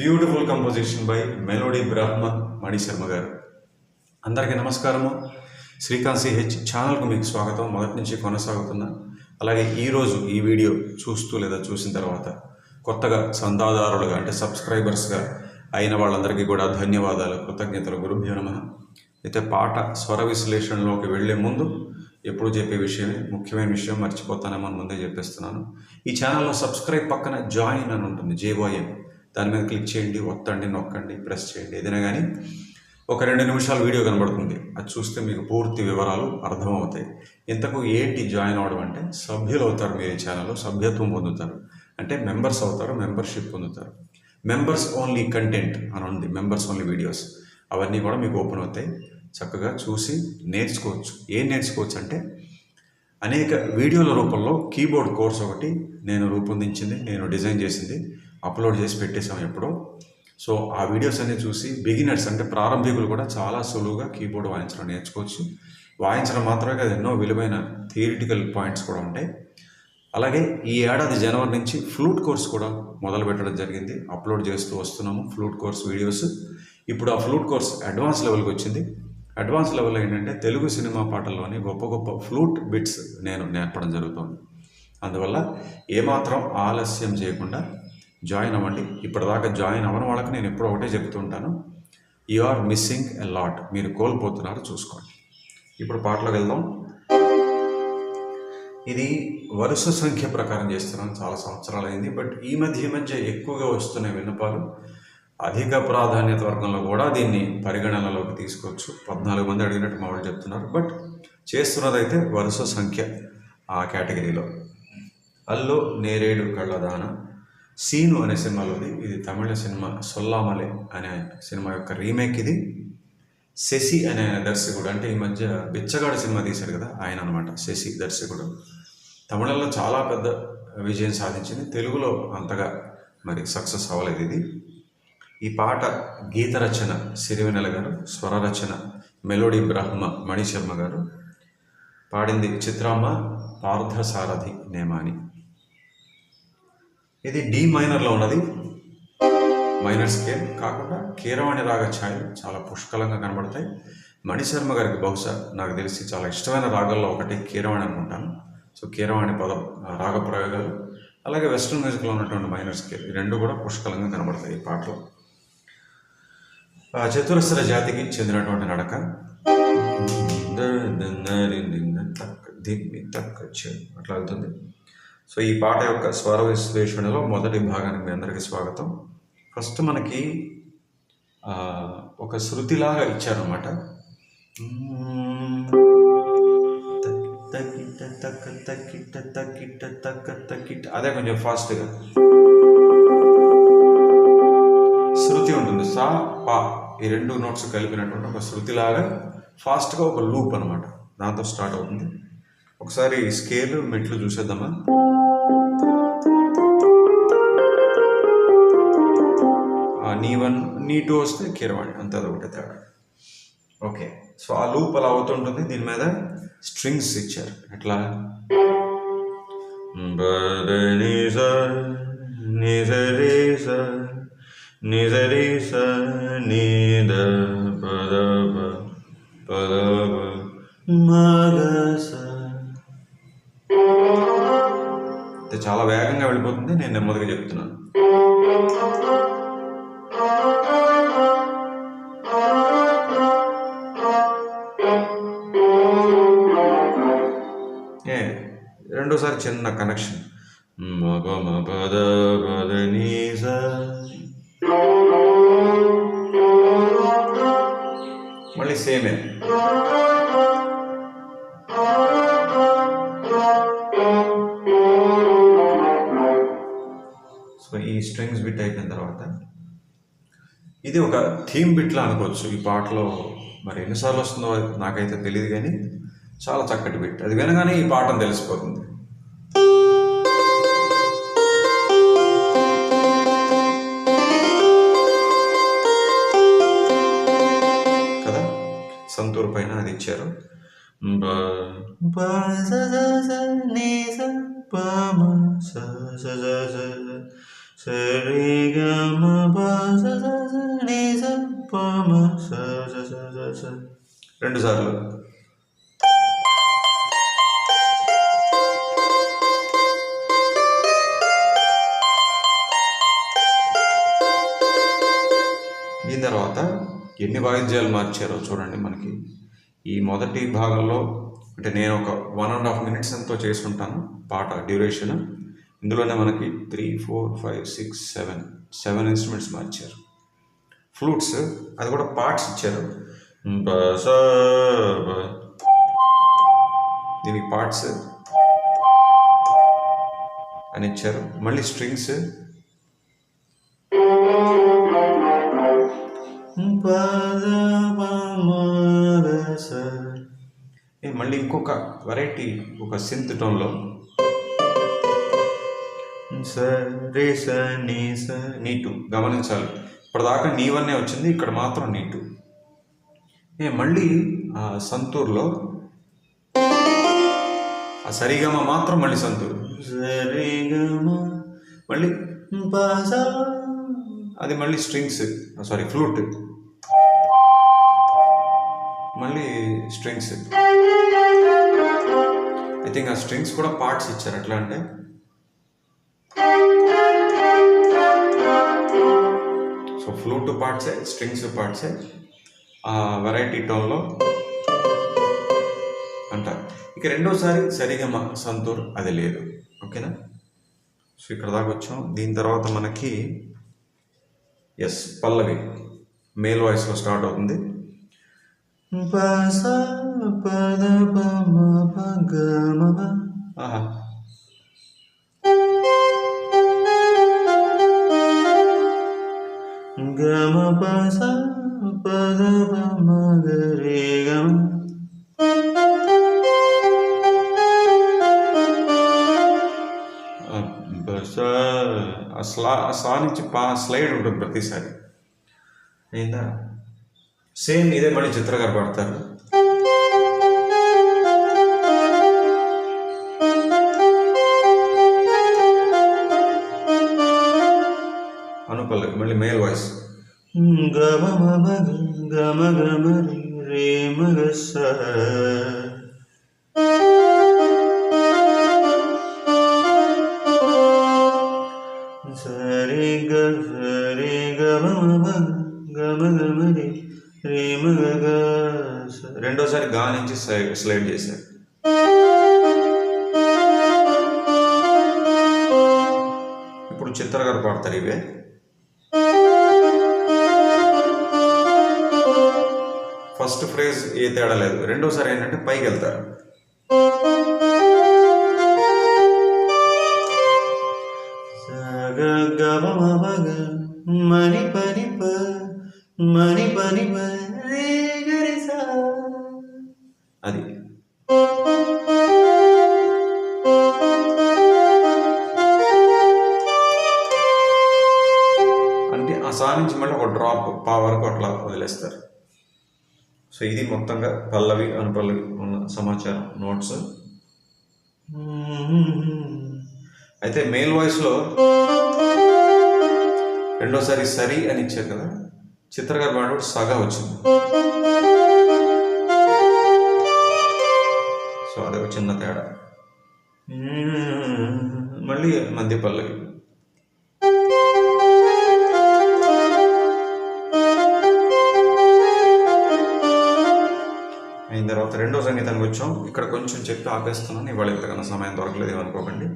Beautiful composition by melody Brahma Mani Sharma garu. అందరికీ నమస్కారము. Srikanth CH ఛానల్కు మీకు స్వాగతం. మొదటి నుంచి కొనసాగుతున్నా అలాగే ఈరోజు ఈ వీడియో చూస్తూ లేదా చూసిన తర్వాత కొత్తగా చందాదారులుగా అంటే సబ్స్క్రైబర్స్గా అయిన వాళ్ళందరికీ కూడా ధన్యవాదాలు కృతజ్ఞతలు. గురుభ్యో నమ. అయితే పాట స్వర విశ్లేషణలోకి వెళ్ళే ముందు ఎప్పుడు చెప్పే విషయమే ముఖ్యమైన విషయం మర్చిపోతానేమో అని ముందే చెప్పేస్తున్నాను. ఈ ఛానల్లో సబ్స్క్రైబ్ పక్కన జాయిన్ అని ఉంటుంది జేవైఎం దాని మీద క్లిక్ చేయండి ఒత్తండి నొక్కండి ప్రెస్ చేయండి. ఏదైనా కానీ ఒక రెండు నిమిషాలు వీడియో కనబడుతుంది. అది చూస్తే మీకు పూర్తి వివరాలు అర్థమవుతాయి. ఇంతకు ఏంటి జాయిన్ అవ్వడం అంటే సభ్యులు అవుతారు మీరు ఈ ఛానల్లో సభ్యత్వం పొందుతారు. అంటే మెంబర్స్ అవుతారు మెంబర్షిప్ పొందుతారు. మెంబర్స్ ఓన్లీ కంటెంట్ అని ఉంది. మెంబర్స్ ఓన్లీ వీడియోస్ అవన్నీ కూడా మీకు ఓపెన్ అవుతాయి. చక్కగా చూసి నేర్చుకోవచ్చు. ఏం నేర్చుకోవచ్చు అంటే అనేక వీడియోల రూపంలో కీబోర్డ్ కోర్స్ ఒకటి నేను రూపొందించింది నేను డిజైన్ చేసింది. అప్లోడ్ చేసి పెట్టేశాం ఎప్పుడో. సో ఆ వీడియోస్ అన్ని చూసి బిగినర్స్ అంటే ప్రారంభికులు కూడా చాలా సులువుగా కీబోర్డ్ వాయించడం నేర్చుకోవచ్చు. వాయించడం మాత్రమే కాదు ఎన్నో విలువైన థియరిటికల్ పాయింట్స్ కూడా ఉంటాయి. అలాగే ఈ ఏడాది జనవరి నుంచి ఫ్లూట్ కోర్స్ కూడా మొదలు పెట్టడం జరిగింది. అప్లోడ్ చేస్తూ వస్తున్నాము ఫ్లూట్ కోర్స్ వీడియోస్. ఇప్పుడు ఆ ఫ్లూట్ కోర్స్ అడ్వాన్స్ లెవెల్కి వచ్చింది. అడ్వాన్స్ లెవెల్ ఏంటంటే తెలుగు సినిమా పాటల్లోని గొప్ప గొప్ప ఫ్లూట్ బిట్స్ నేను నేర్పడం జరుగుతుంది. అందువల్ల ఏమాత్రం ఆలస్యం చేయకుండా జాయిన్ అవ్వండి. ఇప్పటిదాకా జాయిన్ అవ్వని వాళ్ళకి నేను ఎప్పుడు ఒకటే చెప్తుంటాను you are missing a lot మీరు కోల్పోతున్నారు చూసుకోండి. ఇప్పుడు పాటలోకి వెళ్దాం. ఇది వరుస సంఖ్య ప్రకారం చేస్తున్నాను. చాలా సంవత్సరాలు అయింది. బట్ ఈ మధ్య ఈ మధ్య ఎక్కువగా వస్తున్న విన్నపాలు అధిక ప్రాధాన్యత వర్గంలో కూడా దీన్ని పరిగణనలోకి తీసుకోవచ్చు. పద్నాలుగు మంది అడిగినట్టు మా వాళ్ళు చెప్తున్నారు. బట్ చేస్తున్నదైతే వరుస సంఖ్య ఆ కేటగిరీలో. అల్లు నేరేడు కళ్ళదాన సీను అనే సినిమాలోది ఇది తమిళ సినిమా సొల్లామలే అనే సినిమా యొక్క రీమేక్ ఇది. శశి అనే దర్శకుడు అంటే ఈ మధ్య బిచ్చగాడు సినిమా తీశాడు కదా ఆయన అనమాట శశి దర్శకుడు. తమిళంలో చాలా పెద్ద విజయం సాధించింది. తెలుగులో అంతగా మరి సక్సెస్ అవ్వలేదు ఇది. ఈ పాట గీత రచన సిరివెనెల గారు స్వర రచన మెలోడీ బ్రహ్మ మణిశర్మ గారు. పాడింది చిత్రామ్మ పార్థసారథి నేమాని. ఇది డి మైనర్లో ఉన్నది మైనర్ స్కేల్ కాకుండా కీరవాణి రాగ ఛాయలు చాలా పుష్కలంగా కనబడతాయి మణిశర్మ గారికి బహుశా నాకు తెలిసి చాలా ఇష్టమైన రాగాల్లో ఒకటి కీరవాణి అనుకుంటాను సో కీరవాణి పద రాగ ప్రయోగాలు అలాగే వెస్ట్రన్ మ్యూజిక్లో ఉన్నటువంటి మైనర్ స్కేల్ ఈ రెండు కూడా పుష్కలంగా కనబడతాయి ఈ పాటలో చతురస్ర జాతికి చెందినటువంటి నడక అట్లా వెళ్తుంది సో ఈ పాట యొక్క స్వర విశ్లేషణలో మొదటి భాగానికి మీ అందరికీ స్వాగతం. ఫస్ట్ మనకి ఒక శృతిలాగా ఇచ్చారనమాట అదే కొంచెం ఫాస్ట్గా. శృతి ఉంటుంది. సా పా ఈ రెండు నోట్స్ కలిపినటువంటి ఒక శృతిలాగా ఫాస్ట్గా ఒక లూప్ అనమాట దాంతో స్టార్ట్ అవుతుంది. ఒకసారి స్కేల్ మెట్లు చూసేద్దామా? నీ వన్ నీ టూ వస్తే కీరవాణి అంతే ఒకటే తేడా. ఓకే సో ఆ లూప్ అలా అవుతుంటుంది దీని మీద స్ట్రింగ్స్ ఇచ్చారు. ఎట్లా? బదనిస నిజరేస నిజరేస నీద పదవ పదవ మగస చాలా వేగంగా వెళ్ళిపోతుంది. నేను నెమ్మదిగా చెప్తున్నాను. ఏ రెండోసారి చిన్న కనెక్షన్ మగ మద పద పద నీ మళ్ళీ సేమే స్ట్రింగ్స్ బిట్ అయిపోయిన తర్వాత ఇది ఒక థీమ్ బిట్లా అనుకోవచ్చు. ఈ పాటలో మరి ఎన్నిసార్లు వస్తుందో నాకైతే తెలియదు కానీ చాలా చక్కటి బిట్. అది వినగానే ఈ పాటను తెలిసిపోతుంది. కదా? సంతూర్ పైన అది ఇచ్చారు. బ సరిగమ స రెండు సార్లు. దీని తర్వాత ఎన్ని వాయిద్యాలు మార్చారో చూడండి మనకి. ఈ మొదటి భాగంలో అంటే నేను ఒక వన్ అండ్ హాఫ్ మినిట్స్ ఎంతో చేసుకుంటాను పాట డ్యూరేషన్ ఇందులోనే మనకి three four five six seven seven instruments మార్చారు. ఫ్లూట్స్ అది కూడా పార్ట్స్ ఇచ్చారు. దీనికి పార్ట్స్ అని ఇచ్చారు. మళ్ళీ స్ట్రింగ్స్ మళ్ళీ ఇంకొక వెరైటీ ఒక సింత్ టోన్లో సరే స నీ స నీటు. గమనించాలి. ఇప్పటిదాకా నీవన్నే వచ్చింది ఇక్కడ మాత్రం నీటు. ఏ మళ్ళీ ఆ సంతూర్లో ఆ సరిగమ మాత్రం మళ్ళీ సంతూర్. సరిగమ మళ్ళీ అది మళ్ళీ స్ట్రింగ్స్. Sorry flute. మళ్ళీ స్ట్రింగ్స్. ఐ థింక్ ఆ స్ట్రింగ్స్ కూడా పార్ట్స్ ఇచ్చారు. ఎట్లా అంటే సో ఫ్లూట్ పార్ట్సే స్ట్రింగ్స్ పార్ట్సే ఆ వెరైటీ టోన్లో అంటారు ఇక రెండోసారి సరిగమ సంతూర్ అది లేదు. ఓకేనా? సో ఇక్కడ దాకా వచ్చాం. దీని తర్వాత మనకి ఎస్ పల్లవి మేల్ వాయిస్లో స్టార్ట్ అవుతుంది. ఆహా. సా నుంచి పా స్లైడ్ ఉంటుంది ప్రతిసారి. అయిందా సేమ్ ఇదే మళ్ళీ చిత్ర గారు పాడతారు. అనుపల్లవి మళ్ళీ మేల్ వాయిస్. గమ మమ గమ గమ రే రే మగ స్లైడ్ స్లైడ్ చేశారు? ఇప్పుడు చిత్ర గారు పాడతారు ఇవే. ఫస్ట్ ఫ్రేజ్ ఏ తేడా లేదు. రెండోసారి ఏంటంటే పైకి వెళ్తారు. సో ఇది మొత్తంగా పల్లవి అనుపల్లవి ఉన్న సమాచారం నోట్స్. అయితే మేల్ వాయిస్లో రెండోసారి సరి అని ఇచ్చారు కదా చిత్రకారు గారు సగ సగా వచ్చింది. సో అదొక చిన్న తేడా. మళ్ళీ మధ్య పల్లవి. అయిన తర్వాత రెండో సంగీతానికి వచ్చాం. ఇక్కడ కొంచెం చెప్పి ఆపేస్తున్నాను. ఇవాళ ఇంతకన్నా సమయం దొరకలేదు అనుకోకండి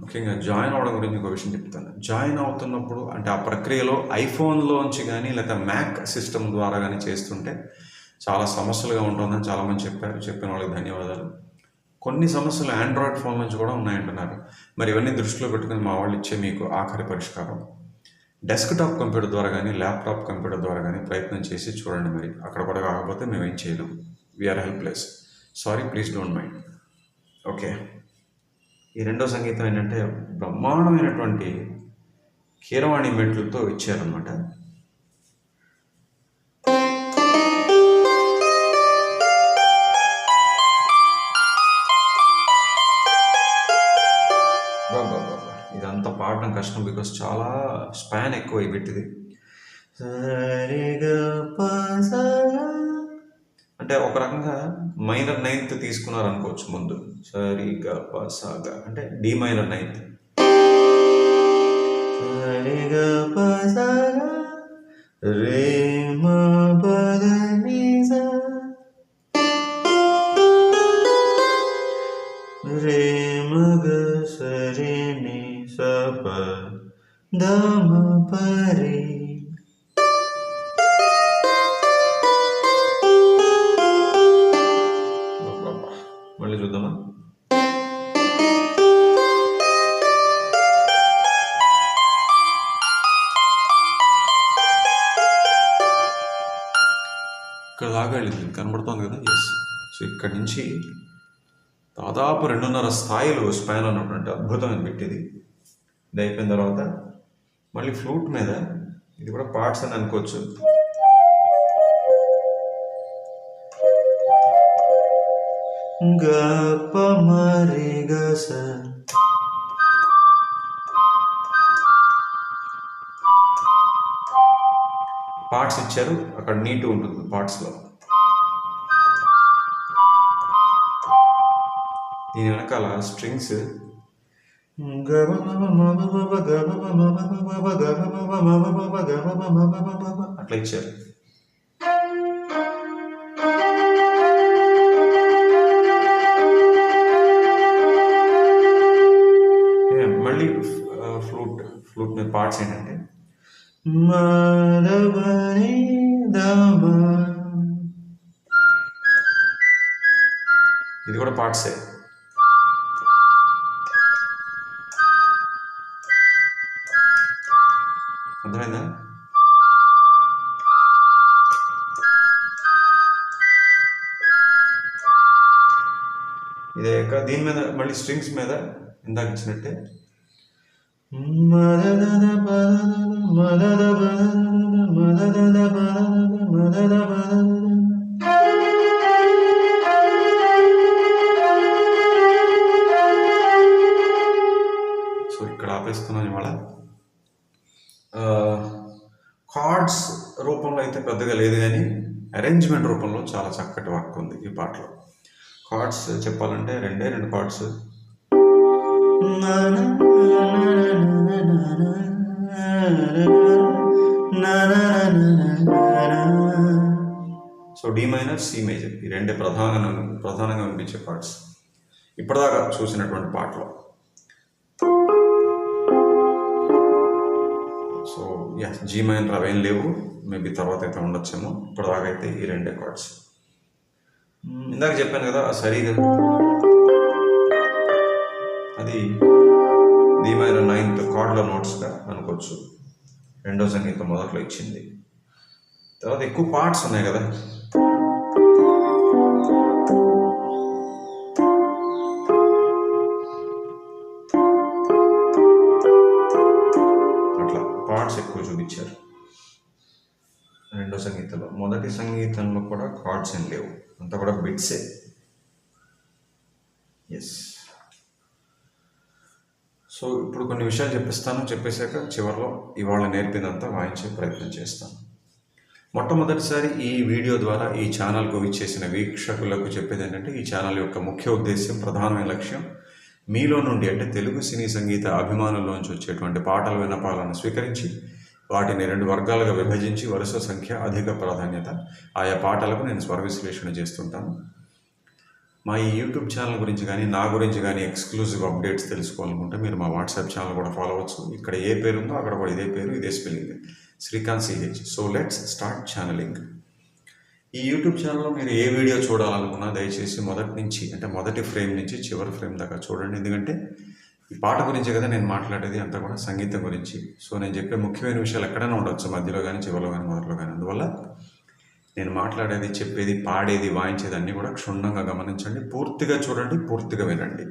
ముఖ్యంగా జాయిన్ అవ్వడం గురించి ఒక విషయం చెప్తాను. జాయిన్ అవుతున్నప్పుడు అంటే ఆ ప్రక్రియలో ఐఫోన్లోంచి కానీ లేదా మ్యాక్ సిస్టమ్ ద్వారా కానీ చేస్తుంటే చాలా సమస్యలుగా ఉంటుందని చాలామంది చెప్పారు. చెప్పిన వాళ్ళకి ధన్యవాదాలు. కొన్ని సమస్యలు ఆండ్రాయిడ్ ఫోన్ నుంచి కూడా ఉన్నాయంటున్నారు. మరి ఇవన్నీ దృష్టిలో పెట్టుకుని మా వాళ్ళు ఇచ్చే మీకు ఆఖరి పరిష్కారం. డెస్క్టాప్ కంప్యూటర్ ద్వారా కానీ ల్యాప్టాప్ కంప్యూటర్ ద్వారా కానీ ప్రయత్నం చేసి చూడండి మరి. అక్కడ కూడా కాకపోతే మేము ఏం చేయలేం. We are helpless sorry please don't mind okay ఈ రెండో సంగీతం ఏంటంటే బ్రహ్మాండమైనటువంటి కీరవాణి మెట్లతో ఇచ్చారనమాట కష్టం బికాస్ చాలా స్పాన్ ఎక్కువ ఈ బిట్టిది అంటే ఒక రకంగా మైనర్ నైన్త్ తీసుకున్నారు అనుకోవచ్చు ముందు. సరిగా పసాగా అంటే డి మైనర్ నైన్త్ సరిగా పసాగా రే ఇక్కడ దాకా వెళ్ళింది. కనబడుతోంది కదా? ఎస్ సో ఇక్కడ నుంచి దాదాపు రెండున్నర స్థాయిలో స్పాన్ అన్నటువంటి అద్భుతమైన పెట్టేది. ఇది అయిపోయిన తర్వాత మళ్ళీ ఫ్లూట్ మీద ఇది కూడా పార్ట్స్ అని అనుకోవచ్చు. గప మరి గస పార్ట్స్ ఇచ్చారు. అక్కడ నీట్ ఉంటుంది పార్ట్స్లో దీని వెనకాల స్ట్రింగ్స్. అట్లా ఇచ్చారు. ఏ, మళ్ళీ ఫ్లూట్ ఫ్లూట్ మీద పార్ట్స్ ఏంటంటే మదవని దమ. ఇది కూడా పార్ట్సే. అర్థమైందా? ఇదే కాక దీని మీద మళ్ళీ స్ట్రింగ్స్ మీద ఇందాక ఇచ్చినట్టే. సో ఇక్కడ ఆపేస్తున్నాను ఇవాళ కార్డ్స్ రూపంలో అయితే పెద్దగా లేదు కానీ అరేంజ్మెంట్ రూపంలో చాలా చక్కటి వర్క్ ఉంది ఈ పాటలో కార్డ్స్ చెప్పాలంటే రెండే రెండు chords so D minor C major ఈ రెండే ప్రధానంగా ప్రధానంగా వినిపించే పార్ట్స్ ఇప్పటిదాకా చూసినటువంటి పాటలో. సో యా జీ మైనర్ అవేం లేవు. మేబీ తర్వాత అయితే ఉండొచ్చేమో. ఇప్పటిదాకా అయితే ఈ రెండే కార్డ్స్ ఇందాక చెప్పాను కదా సరిగా అది రికార్డుల నోట్స్గా అనుకోవచ్చు. రెండో సంగీతం మొదట్లో ఇచ్చింది. తర్వాత ఎక్కువ పార్ట్స్ ఉన్నాయి కదా. అట్లా పార్ట్స్ ఎక్కువ చూపించారు. రెండో సంగీతంలో. మొదటి సంగీతంలో కూడా కార్డ్స్ ఏం లేవు. అంతా కూడా బిట్సే ఎస్ సో ఇప్పుడు కొన్ని విషయాలు చెప్పిస్తాను. చెప్పేశాక చివరిలో ఇవాళ నేర్పినంతా వాయించే ప్రయత్నం చేస్తాను. మొట్టమొదటిసారి ఈ వీడియో ద్వారా ఈ ఛానల్కు విచ్చేసిన వీక్షకులకు చెప్పేది ఏంటంటే ఈ ఛానల్ యొక్క ముఖ్య ఉద్దేశ్యం ప్రధానమైన లక్ష్యం మీలో నుండి అంటే తెలుగు సినీ సంగీత అభిమానుల్లోంచి వచ్చేటువంటి పాటల వినపాలను స్వీకరించి వాటిని రెండు వర్గాలుగా విభజించి వరుస సంఖ్య అధిక ప్రాధాన్యత ఆయా పాటలకు నేను స్వర విశ్లేషణ చేస్తుంటాను. మా ఈ యూట్యూబ్ ఛానల్ గురించి కానీ నా గురించి కానీ ఎక్స్క్లూజివ్ అప్డేట్స్ తెలుసుకోవాలనుకుంటే మీరు మా వాట్సాప్ ఛానల్ కూడా ఫాలో అవ్వచ్చు. ఇక్కడ ఏ పేరు ఉందో అక్కడ కూడా ఇదే పేరు ఇదే spelling. Srikanth CH so let's start channelling. ఈ యూట్యూబ్ ఛానల్లో మీరు ఏ వీడియో చూడాలనుకున్నా దయచేసి మొదటి నుంచి అంటే మొదటి ఫ్రేమ్ నుంచి చివరి ఫ్రేమ్ దాకా చూడండి. ఎందుకంటే ఈ పాట గురించి కదా నేను మాట్లాడేది అంతా కూడా సంగీతం గురించి. సో నేను చెప్పే ముఖ్యమైన విషయాలు ఎక్కడైనా ఉండొచ్చు మధ్యలో కానీ చివరిలో కానీ మొదట్లో కానీ అందువల్ల నేను మాట్లాడేది చెప్పేది పాడేది వాయించేది అన్నీ కూడా క్షుణ్ణంగా గమనించండి. పూర్తిగా చూడండి పూర్తిగా వినండి.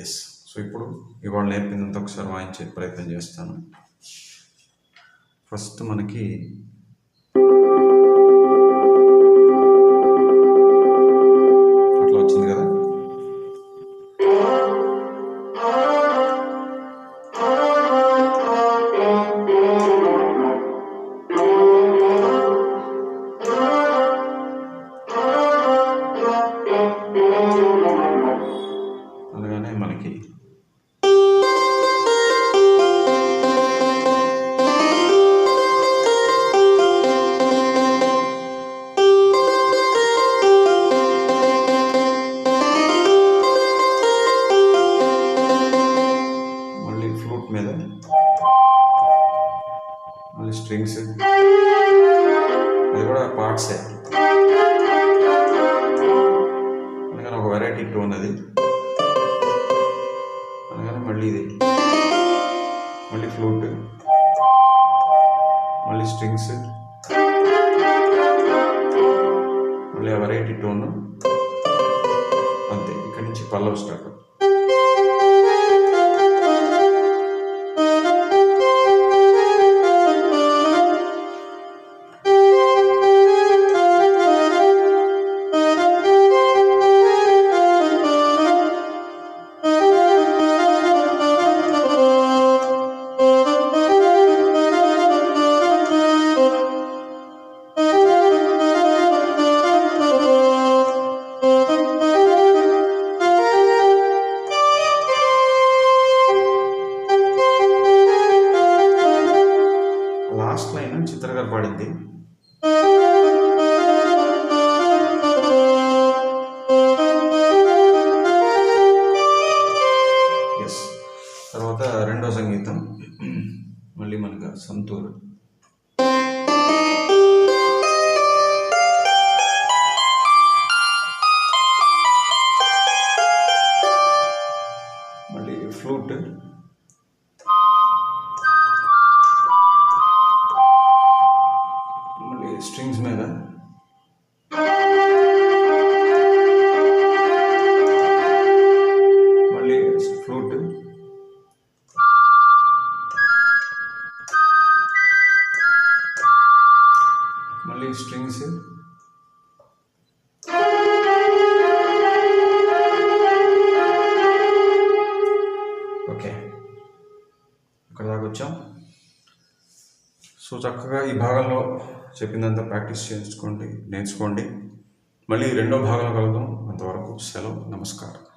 ఎస్ సో ఇప్పుడు ఇవాళ నేర్పిందంత ఒకసారి వాయించే ప్రయత్నం చేస్తాను. ఫస్ట్ మనకి స్ట్రింగ్స్ అది కూడా పార్ట్సే. లాస్ట్ లైన్ పాడింది. ఎస్ తర్వాత రెండో సంగీతం. మళ్ళీ మనకు సంతూరు. చెప్పిందంతా ప్రాక్టీస్ చేసుకోండి నేర్చుకోండి. మళ్ళీ రెండో భాగంలో కలుద్దాం. అంతవరకు సెలవు నమస్కారం.